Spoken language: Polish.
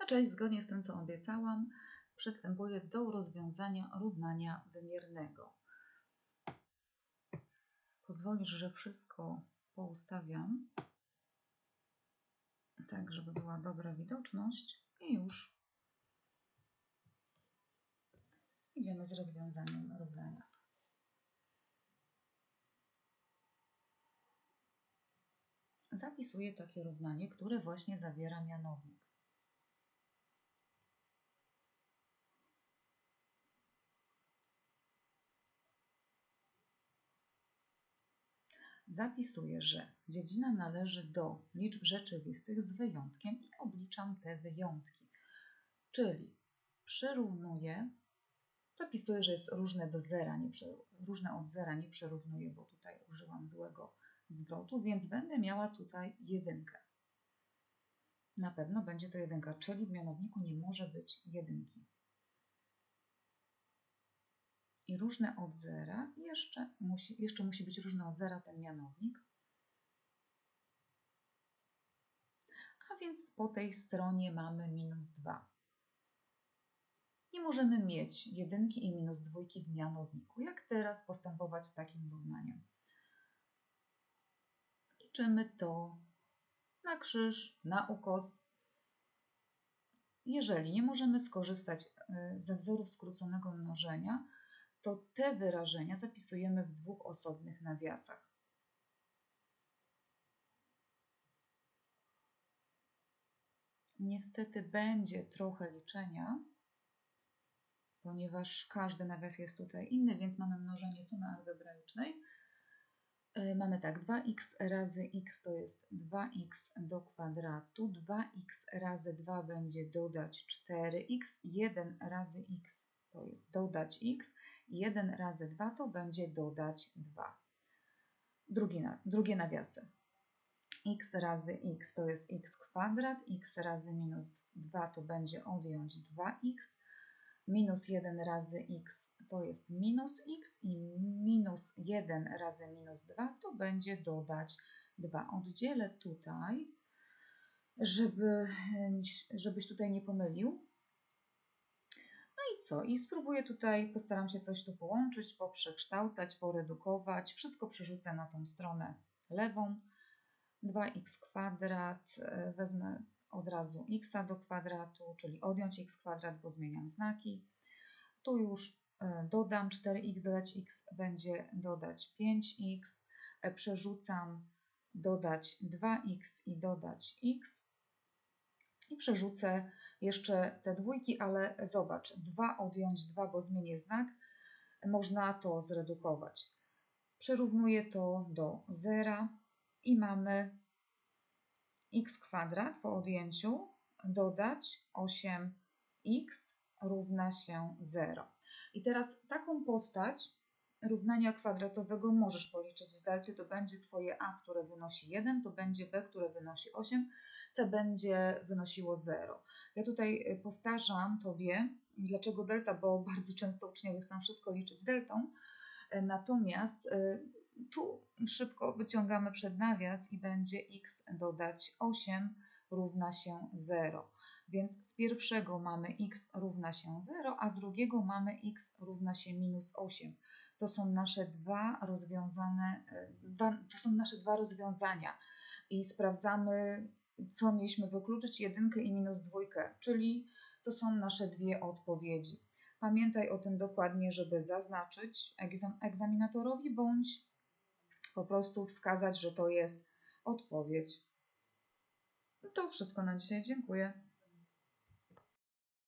No cześć, zgodnie z tym, co obiecałam, przystępuję do rozwiązania równania wymiernego. Pozwolisz, że wszystko poustawiam, tak żeby była dobra widoczność i już idziemy z rozwiązaniem równania. Zapisuję takie równanie, które właśnie zawiera mianownik. Zapisuję, że dziedzina należy do liczb rzeczywistych z wyjątkiem i obliczam te wyjątki. Czyli przyrównuję, zapisuję, że jest różne do zera, nie przy, różne od zera, nie przyrównuję, bo tutaj użyłam złego zwrotu, więc będę miała tutaj jedynkę. Na pewno będzie to jedynka, czyli w mianowniku nie może być jedynki. I różne od zera, jeszcze musi, jeszcze musi być różne od zera ten mianownik. A więc po tej stronie mamy minus 2. Nie możemy mieć jedynki i minus dwójki w mianowniku. Jak teraz postępować z takim równaniem? liczymy to na krzyż, na ukos. Jeżeli nie możemy skorzystać e, ze wzorów skróconego mnożenia, to te wyrażenia zapisujemy w dwóch osobnych nawiasach. Niestety będzie trochę liczenia, ponieważ każdy nawias jest tutaj inny, więc mamy mnożenie sumy algebraicznej. E, mamy tak, 2x razy x to jest 2x do kwadratu, 2x razy 2 będzie dodać 4x, 1 razy x to jest dodać x, 1 razy 2 to będzie dodać 2. Drugi, drugie nawiasy. x razy x to jest x kwadrat, x razy minus 2 to będzie odjąć 2x, minus 1 razy x to jest minus x i minus 1 razy minus 2 to będzie dodać 2. Oddzielę tutaj, żeby, żebyś tutaj nie pomylił. I co? I spróbuję tutaj, postaram się coś tu połączyć, poprzekształcać, poredukować. Wszystko przerzucę na tą stronę lewą. 2x kwadrat, e, wezmę od razu x do kwadratu, czyli odjąć x kwadrat, bo zmieniam znaki. Tu już e, dodam 4x, dodać x będzie dodać 5x, e, przerzucam dodać 2x i dodać x. I przerzucę jeszcze te dwójki, ale zobacz, 2 odjąć 2, bo zmienię znak, można to zredukować. Przerównuję to do zera i mamy x kwadrat po odjęciu dodać 8x równa się 0. I teraz taką postać równania kwadratowego możesz policzyć z delty. To będzie Twoje a, które wynosi 1, to będzie b, które wynosi 8, c będzie wynosiło 0. Ja tutaj y, powtarzam Tobie, dlaczego delta, bo bardzo często uczniowie chcą wszystko liczyć deltą, y, natomiast y, tu szybko wyciągamy przed nawias i będzie x dodać 8 równa się 0. Więc z pierwszego mamy x równa się 0, a z drugiego mamy x równa się minus 8. To są nasze dwa rozwiązane, dwa, to są nasze dwa rozwiązania i sprawdzamy, co mieliśmy wykluczyć, jedynkę i minus dwójkę, czyli to są nasze dwie odpowiedzi. Pamiętaj o tym dokładnie, żeby zaznaczyć egzaminatorowi bądź po prostu wskazać, że to jest odpowiedź. To wszystko na dzisiaj. Dziękuję.